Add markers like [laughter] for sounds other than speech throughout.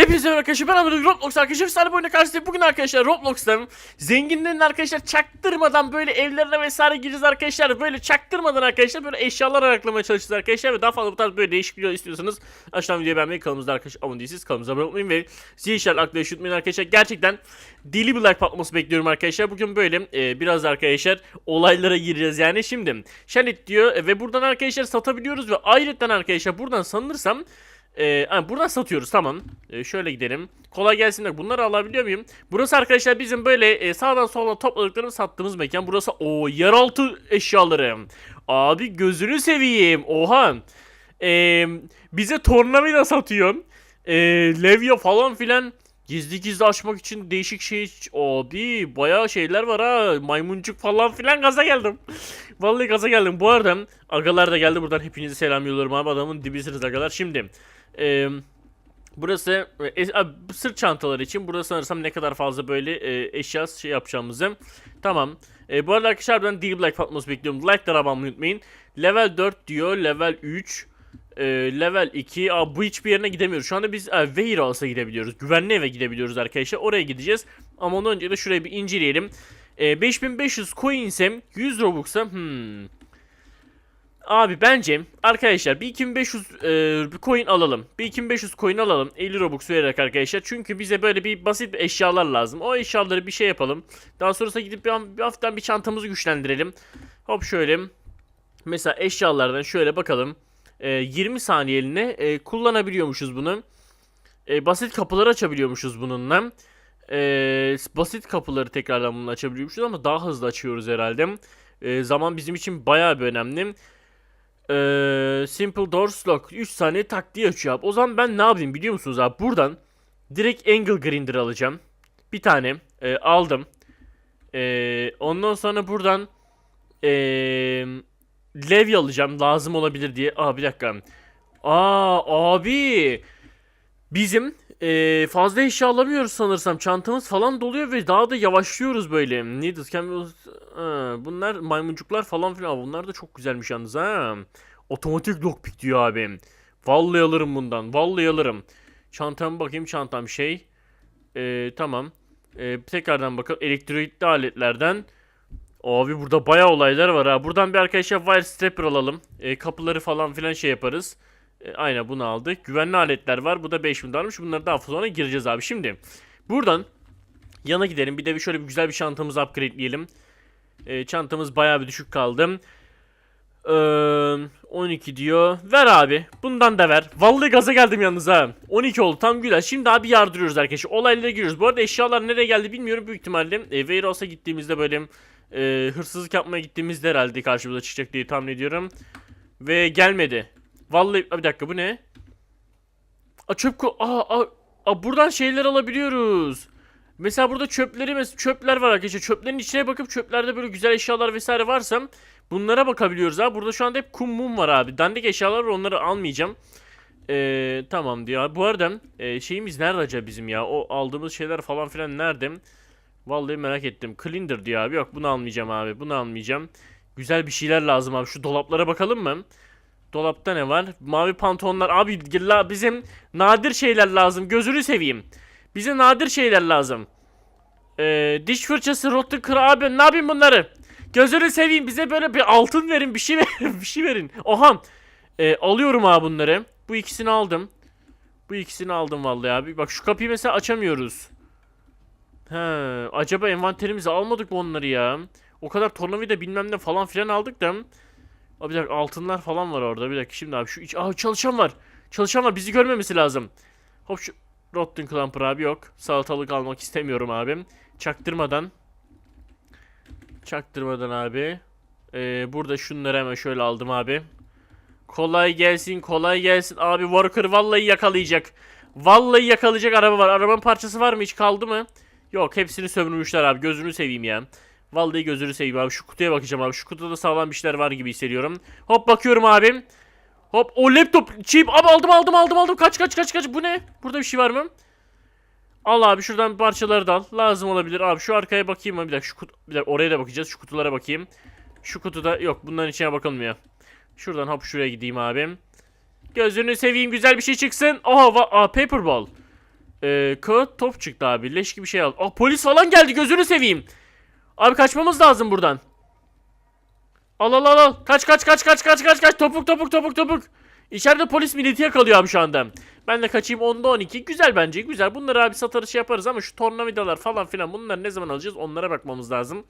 Hepinize merhaba arkadaşlar ben Ahmet Roblox arkadaşlar bir saniye boyunca karşınızdayım. Bugün arkadaşlar Roblox'ta zenginlerin arkadaşlar çaktırmadan böyle evlerine vesaire gireceğiz arkadaşlar. Böyle çaktırmadan arkadaşlar böyle eşyalar araklamaya çalışacağız arkadaşlar. Ve daha fazla bu tarz böyle değişik video istiyorsanız aşağıdan videoyu beğenmeyi kanalımızda arkadaşlar abone değilseniz kanalımıza abone olmayı ve zil işaretini aklıma unutmayın arkadaşlar. Gerçekten deli bir like patlaması bekliyorum arkadaşlar. Bugün böyle e, biraz arkadaşlar olaylara gireceğiz yani. Şimdi Şenit diyor e, ve buradan arkadaşlar satabiliyoruz ve ayrıca arkadaşlar buradan sanırsam ee, buradan satıyoruz tamam. Ee, şöyle gidelim. Kolay gelsinler. Bunları alabiliyor muyum? Burası arkadaşlar bizim böyle e, sağdan soldan topladıklarımızı sattığımız mekan. Burası o yeraltı eşyaları. Abi gözünü seveyim. Oha. Ee, bize tornavida satıyor. Ee, levya falan filan. Gizli gizli açmak için değişik şey. Abi bayağı şeyler var ha. Maymuncuk falan filan gaza geldim. [laughs] Vallahi gaza geldim. Bu arada agalar da geldi. Buradan hepinizi selam yolluyorum abi. Adamın dibisiniz agalar. Şimdi e, burası e, abi, sırt çantaları için. Burada sanırsam ne kadar fazla böyle e, eşya şey yapacağımızı. Tamam. E, bu arada arkadaşlar ben Deal Black Fatmos bekliyorum. Like'lara abone unutmayın. Level 4 diyor. Level 3. e, level 2. Aa, bu hiçbir yerine gidemiyoruz. Şu anda biz e, Warehouse'a gidebiliyoruz. Güvenli eve gidebiliyoruz arkadaşlar. Oraya gideceğiz. Ama ondan önce de şurayı bir inceleyelim. E, 5500 coins'em 100 Robux'a hmm. Abi bence arkadaşlar bir 2500 e, bir coin alalım. Bir 2500 coin alalım. 50 Robux vererek arkadaşlar. Çünkü bize böyle bir basit eşyalar lazım. O eşyaları bir şey yapalım. Daha sonrasında gidip bir, bir hafiften bir çantamızı güçlendirelim. Hop şöyle. Mesela eşyalardan şöyle bakalım. E, 20 saniyeliğine e, kullanabiliyormuşuz bunu. E, basit kapıları açabiliyormuşuz bununla. E, basit kapıları tekrardan bunu açabiliyormuşuz ama daha hızlı açıyoruz herhalde. E, zaman bizim için bayağı bir önemli. Ee, Simple Doors Lock 3 saniye tak diye açıyor abi. O zaman ben ne yapayım biliyor musunuz abi? Buradan direkt Angle Grinder alacağım. Bir tane e, aldım. E, ondan sonra buradan e, Levy alacağım. Lazım olabilir diye. Aa bir dakika. Aa abi. Bizim e, fazla eşya alamıyoruz sanırsam. Çantamız falan doluyor ve daha da yavaşlıyoruz böyle. Cameos, ha, bunlar maymuncuklar falan filan. Bunlar da çok güzelmiş yalnız ha. Otomatik lockpick diyor abi. Vallahi alırım bundan. Vallahi alırım. Çantama bakayım çantam şey. E, tamam. E, tekrardan bakalım. Elektrikli aletlerden. Abi burada bayağı olaylar var ha. Buradan bir arkadaşa wire strapper alalım. E, kapıları falan filan şey yaparız. E, aynen bunu aldık. Güvenli aletler var. Bu da 5000 dolarmış. Bunları daha sonra gireceğiz abi. Şimdi buradan yana gidelim. Bir de bir şöyle bir güzel bir çantamızı upgrade'leyelim. E, çantamız bayağı bir düşük kaldı. Ee, 12 diyor. Ver abi. Bundan da ver. Vallahi gaza geldim yalnız ha. 12 oldu tam güzel. Şimdi abi yardırıyoruz arkadaşlar. Olaylara giriyoruz. Bu arada eşyalar nereye geldi bilmiyorum. Büyük ihtimalle e, Warehouse'a gittiğimizde böyle e, hırsızlık yapmaya gittiğimizde herhalde karşımıza çıkacak diye tahmin ediyorum. Ve gelmedi. Vallahi bir dakika bu ne? Aa çöp ko aa, aa, aa, buradan şeyler alabiliyoruz. Mesela burada çöpleri mes çöpler var arkadaşlar. Çöplerin içine bakıp çöplerde böyle güzel eşyalar vesaire varsa bunlara bakabiliyoruz abi. Burada şu anda hep kum mum var abi. Dandik eşyalar var onları almayacağım. Ee, tamam diyor. Bu arada e, şeyimiz nerede acaba bizim ya? O aldığımız şeyler falan filan nerede? Vallahi merak ettim. Cleander diyor abi. Yok bunu almayacağım abi. Bunu almayacağım. Güzel bir şeyler lazım abi. Şu dolaplara bakalım mı? Dolapta ne var? Mavi pantolonlar. Abi bizim nadir şeyler lazım. Gözünü seveyim. Bize nadir şeyler lazım. Ee, diş fırçası, rotten kır abi ne yapayım bunları? Gözünü seveyim bize böyle bir altın verin bir şey [laughs] verin bir şey verin. Oha. Ee, alıyorum abi bunları. Bu ikisini aldım. Bu ikisini aldım vallahi abi. Bak şu kapıyı mesela açamıyoruz. He, acaba envanterimize almadık mı onları ya? O kadar tornavida bilmem ne falan filan aldık da. Abi bir altınlar falan var orada. Bir dakika şimdi abi şu iç... Aa çalışan var. Çalışan var bizi görmemesi lazım. Hop şu Rotten Clamper abi yok. Salatalık almak istemiyorum abim. Çaktırmadan. Çaktırmadan abi. Ee, burada şunları hemen şöyle aldım abi. Kolay gelsin kolay gelsin. Abi Worker vallahi yakalayacak. Vallahi yakalayacak araba var. Arabanın parçası var mı hiç kaldı mı? Yok hepsini sömürmüşler abi. Gözünü seveyim ya. Vallahi gözünü seveyim abi. Şu kutuya bakacağım abi. Şu kutuda sağlam bir şeyler var gibi hissediyorum. Hop bakıyorum abim. Hop o laptop chip abi aldım aldım aldım aldım. Kaç kaç kaç kaç. Bu ne? Burada bir şey var mı? Al abi şuradan parçaları da al. Lazım olabilir. Abi şu arkaya bakayım mı? Bir dakika şu kutu bir dakika oraya da bakacağız. Şu kutulara bakayım. Şu kutuda yok bunların içine bakılmıyor. Şuradan hop şuraya gideyim abim. Gözünü seveyim güzel bir şey çıksın. Oha va Aa, paper ball. Ee, kağıt top çıktı abi. Leş gibi şey aldı. Aa polis falan geldi gözünü seveyim. Abi kaçmamız lazım buradan. Al al al al. Kaç kaç kaç kaç kaç kaç kaç. Topuk topuk topuk topuk. İçeride polis milleti yakalıyor abi şu anda. Ben de kaçayım 10'da 12. Güzel bence güzel. Bunları abi satarız şey yaparız ama şu tornavidalar falan filan bunları ne zaman alacağız onlara bakmamız lazım.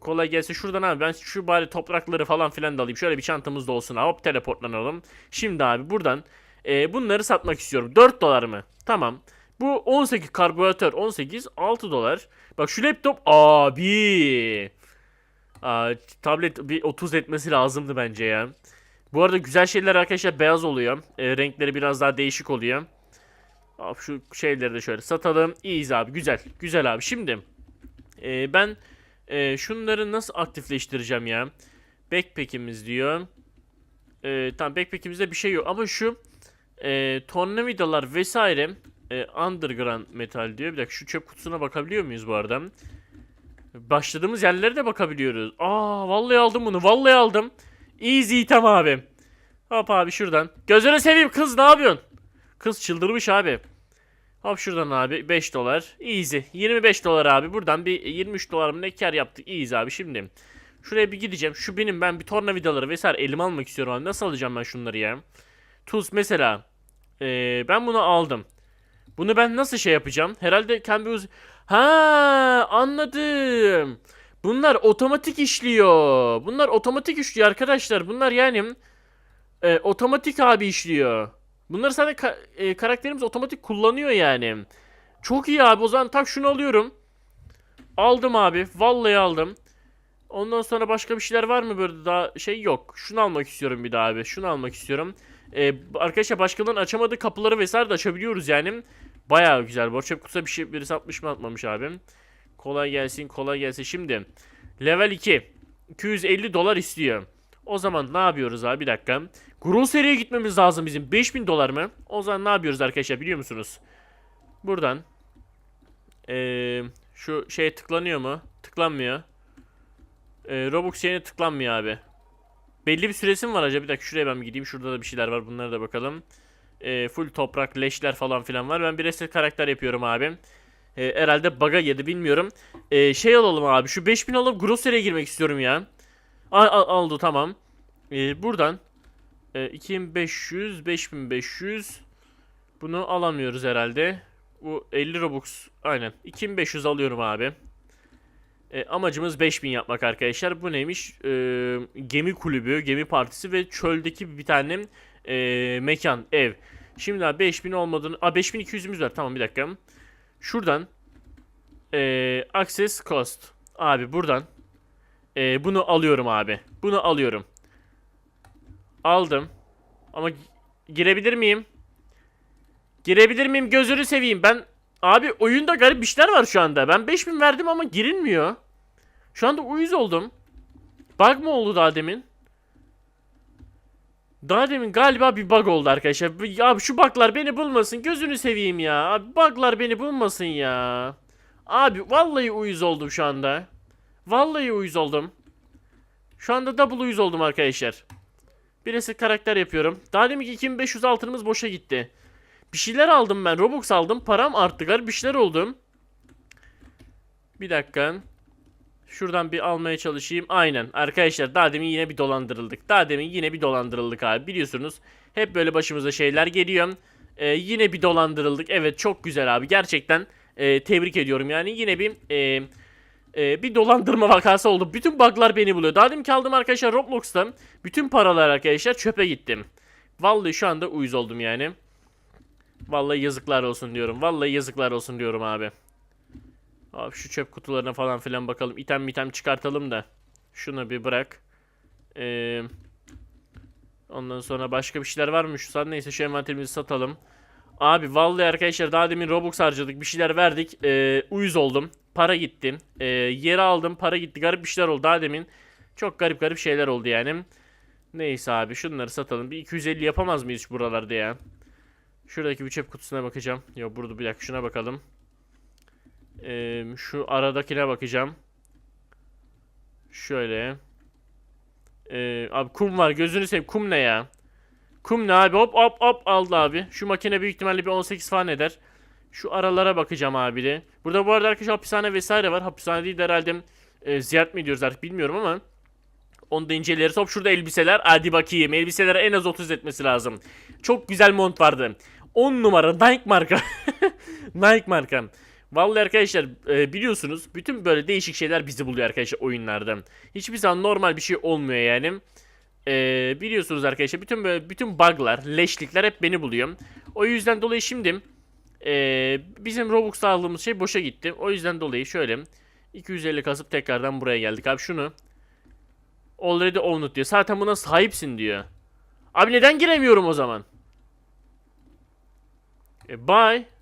Kolay gelsin şuradan abi ben şu bari toprakları falan filan da alayım. Şöyle bir çantamız da olsun abi. Hop teleportlanalım. Şimdi abi buradan e, bunları satmak istiyorum. 4 dolar mı? Tamam. Bu 18 karbüratör 18 6 dolar. Bak şu laptop abi. Aa, tablet bir 30 etmesi lazımdı bence ya. Bu arada güzel şeyler arkadaşlar beyaz oluyor. E, renkleri biraz daha değişik oluyor. Abi şu şeyleri de şöyle satalım. İyiyiz abi güzel. Güzel abi. Şimdi e, ben e, şunları nasıl aktifleştireceğim ya? Backpack'imiz diyor. E, tamam backpack'imizde bir şey yok ama şu e, tornavidalar vesaire e, underground metal diyor. Bir dakika şu çöp kutusuna bakabiliyor muyuz bu arada? Başladığımız yerlere de bakabiliyoruz. Aa vallahi aldım bunu. Vallahi aldım. Easy item abi. Hop abi şuradan. Gözünü seveyim kız ne yapıyorsun? Kız çıldırmış abi. Hop şuradan abi 5 dolar. Easy. 25 dolar abi. Buradan bir 23 dolar mı ne kar yaptık. Easy abi şimdi. Şuraya bir gideceğim. Şu benim ben bir tornavidaları vesaire elime almak istiyorum abi. Nasıl alacağım ben şunları ya? Tools mesela. Ee, ben bunu aldım. Bunu ben nasıl şey yapacağım? Herhalde kendi uz... Ha anladım. Bunlar otomatik işliyor. Bunlar otomatik işliyor arkadaşlar. Bunlar yani e, otomatik abi işliyor. Bunları zaten ka- e, karakterimiz otomatik kullanıyor yani. Çok iyi abi. O zaman tak şunu alıyorum. Aldım abi. Vallahi aldım. Ondan sonra başka bir şeyler var mı böyle daha şey yok. Şunu almak istiyorum bir daha abi. Şunu almak istiyorum. Ee, arkadaşlar başkalarının açamadığı kapıları vesaire de açabiliyoruz yani. Bayağı güzel. Bu çöp kutusa bir şey birisi atmış mı atmamış abim. Kolay gelsin kolay gelsin. Şimdi level 2. 250 dolar istiyor. O zaman ne yapıyoruz abi bir dakika. Grocery'e gitmemiz lazım bizim. 5000 dolar mı? O zaman ne yapıyoruz arkadaşlar biliyor musunuz? Buradan. Ee, şu şey tıklanıyor mu? Tıklanmıyor. Ee, Robux yerine tıklanmıyor abi. Belli bir süresi mi var acaba? Bir dakika şuraya ben gideyim. Şurada da bir şeyler var. Bunlara da bakalım. Ee, full toprak, leşler falan filan var. Ben bir reset karakter yapıyorum abi. Ee, herhalde bug'a yedi bilmiyorum. Ee, şey alalım abi. Şu 5000 alıp Grocery'e girmek istiyorum ya. Al, aldı tamam. Ee, buradan e, 2500, 5500 bunu alamıyoruz herhalde. Bu 50 Robux. Aynen. 2500 alıyorum abi. E, amacımız 5000 yapmak arkadaşlar. Bu neymiş? E, gemi kulübü, gemi partisi ve çöldeki bir tane e, mekan, ev. Şimdi abi 5000 olmadığını... Aa 5200'ümüz var. Tamam bir dakika. Şuradan e, access cost. Abi buradan e, bunu alıyorum abi. Bunu alıyorum. Aldım. Ama gi- girebilir miyim? Girebilir miyim? Gözünü seveyim. Ben abi oyunda garip bir şeyler var şu anda. Ben 5000 verdim ama girilmiyor. Şu anda uyuz oldum. Bug mı oldu daha demin? Daha demin galiba bir bug oldu arkadaşlar. Abi şu bug'lar beni bulmasın. Gözünü seveyim ya. Abi bug'lar beni bulmasın ya. Abi vallahi uyuz oldum şu anda. Vallahi uyuz oldum. Şu anda double uyuz oldum arkadaşlar. Birisi karakter yapıyorum. Daha demin ki 2500 altınımız boşa gitti. Bir şeyler aldım ben. Robux aldım. Param arttı. Garip bir şeyler oldu. Bir dakika. Şuradan bir almaya çalışayım. Aynen. Arkadaşlar daha demin yine bir dolandırıldık. Daha demin yine bir dolandırıldık abi. Biliyorsunuz hep böyle başımıza şeyler geliyor. Ee, yine bir dolandırıldık. Evet çok güzel abi. Gerçekten e, tebrik ediyorum. Yani yine bir e, e, bir dolandırma vakası oldu. Bütün bug'lar beni buluyor. Daha demin kaldım arkadaşlar Roblox'ta. Bütün paralar arkadaşlar çöpe gittim. Vallahi şu anda uyuz oldum yani. Vallahi yazıklar olsun diyorum. Vallahi yazıklar olsun diyorum abi. Abi şu çöp kutularına falan filan bakalım. İtem item çıkartalım da. Şunu bir bırak. Ee, ondan sonra başka bir şeyler var mı? Şu san neyse şu envanterimizi satalım. Abi vallahi arkadaşlar daha demin Robux harcadık. Bir şeyler verdik. Ee, uyuz oldum. Para gitti. Ee, yeri aldım. Para gitti. Garip bir şeyler oldu daha demin. Çok garip garip şeyler oldu yani. Neyse abi şunları satalım. Bir 250 yapamaz mıyız buralarda ya? Şuradaki bir çöp kutusuna bakacağım. Yok burada bir dakika şuna bakalım. Ee, şu aradakine bakacağım. Şöyle. Ee, abi kum var. Gözünü seveyim. Kum ne ya? Kum ne abi? Hop hop hop aldı abi. Şu makine büyük ihtimalle bir 18 falan eder. Şu aralara bakacağım abi de. Burada bu arada arkadaşlar hapishane vesaire var. Hapishane değil de herhalde e, ziyaret mi ediyoruz artık bilmiyorum ama. Onu da inceleriz. Hop şurada elbiseler. Hadi bakayım. Elbiselere en az 30 etmesi lazım. Çok güzel mont vardı. 10 numara Nike marka. [laughs] Nike marka. Vallahi arkadaşlar e, biliyorsunuz bütün böyle değişik şeyler bizi buluyor arkadaşlar oyunlarda. Hiçbir zaman normal bir şey olmuyor yani. E, biliyorsunuz arkadaşlar bütün böyle bütün bug'lar, leşlikler hep beni buluyor. O yüzden dolayı şimdi e, bizim Robux aldığımız şey boşa gitti. O yüzden dolayı şöyle 250 kasıp tekrardan buraya geldik abi şunu. Already owned diyor. Zaten buna sahipsin diyor. Abi neden giremiyorum o zaman? E, bye.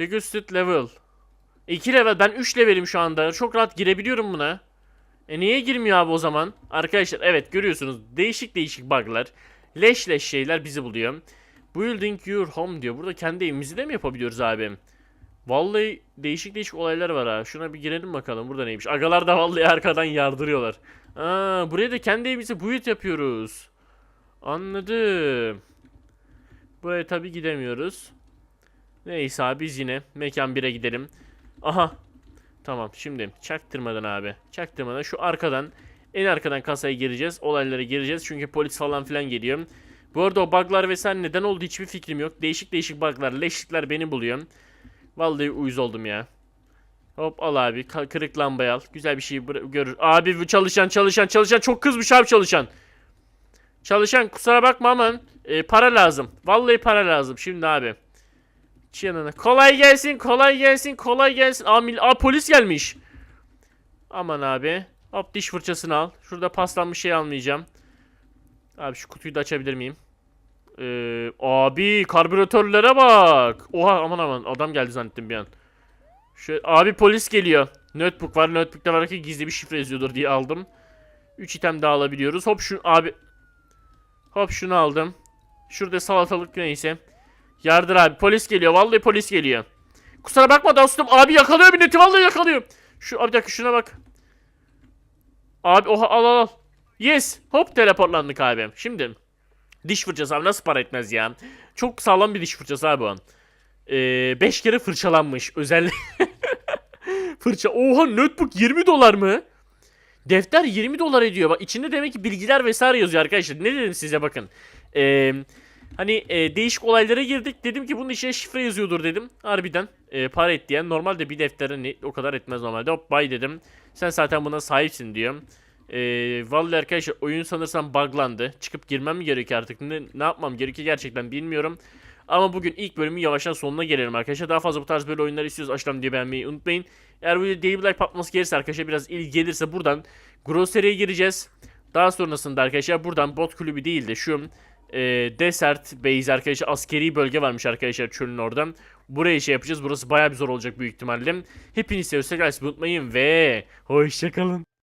Registered level. 2 level. Ben 3 levelim şu anda. Çok rahat girebiliyorum buna. E niye girmiyor abi o zaman? Arkadaşlar evet görüyorsunuz. Değişik değişik bug'lar. Leş leş şeyler bizi buluyor. Building your home diyor. Burada kendi evimizi de mi yapabiliyoruz abi? Vallahi değişik değişik olaylar var ha. Şuna bir girelim bakalım. Burada neymiş? Agalar da vallahi arkadan yardırıyorlar. Aa, buraya da kendi evimizi build yapıyoruz. Anladım. Buraya tabi gidemiyoruz. Neyse abi biz yine mekan 1'e gidelim. Aha. Tamam şimdi çaktırmadan abi. Çaktırmadan şu arkadan en arkadan kasaya gireceğiz. Olaylara gireceğiz. Çünkü polis falan filan geliyor. Bu arada o bug'lar vesaire neden oldu hiçbir fikrim yok. Değişik değişik bug'lar, leşlikler beni buluyor. Vallahi uyuz oldum ya. Hop al abi. Kırık lambayı al. Güzel bir şey görür. Abi bu çalışan çalışan çalışan çok kızmış abi çalışan. Çalışan kusura bakma ama e, para lazım. Vallahi para lazım şimdi abi. Hiç yanına. Kolay gelsin, kolay gelsin, kolay gelsin. Aa, mil- Aa polis gelmiş. Aman abi. Hop diş fırçasını al. Şurada paslanmış şey almayacağım. Abi şu kutuyu da açabilir miyim? Ee, abi karbüratörlere bak. Oha aman aman adam geldi zannettim bir an. Şöyle, abi polis geliyor. Notebook var. Notebook'ta var ki gizli bir şifre yazıyordur diye aldım. 3 item daha alabiliyoruz. Hop şu abi. Hop şunu aldım. Şurada salatalık neyse. Yardır abi. Polis geliyor. Vallahi polis geliyor. Kusura bakma dostum. Abi yakalıyor milleti. Vallahi yakalıyor. Şu abi bir dakika şuna bak. Abi oha al al al. Yes. Hop teleportlandık abi. Şimdi diş fırçası abi nasıl para etmez ya. Çok sağlam bir diş fırçası abi o. 5 kere fırçalanmış. Özel [laughs] fırça. Oha notebook 20 dolar mı? Defter 20 dolar ediyor. Bak içinde demek ki bilgiler vesaire yazıyor arkadaşlar. Ne dedim size bakın. Eee Hani e, değişik olaylara girdik. Dedim ki bunun içine şifre yazıyordur dedim. Harbiden e, para et diyen. Normalde bir deftere ne, o kadar etmez normalde. Hop bay dedim. Sen zaten buna sahipsin diyor. E, vallahi arkadaşlar oyun sanırsam buglandı. Çıkıp girmem mi gerekiyor artık? Ne, ne yapmam gerekiyor gerçekten bilmiyorum. Ama bugün ilk bölümün yavaştan sonuna gelelim arkadaşlar. Daha fazla bu tarz böyle oyunlar istiyoruz. Aşağıdan diye beğenmeyi unutmayın. Eğer böyle daily like patlaması gelirse arkadaşlar biraz ilgi gelirse buradan Grocery'e gireceğiz. Daha sonrasında arkadaşlar buradan bot kulübü değil de şu e, Desert Base arkadaşlar askeri bölge varmış arkadaşlar çölün oradan. Buraya şey yapacağız. Burası bayağı bir zor olacak büyük ihtimalle. Hepinizi seviyorsak unutmayın ve hoşçakalın.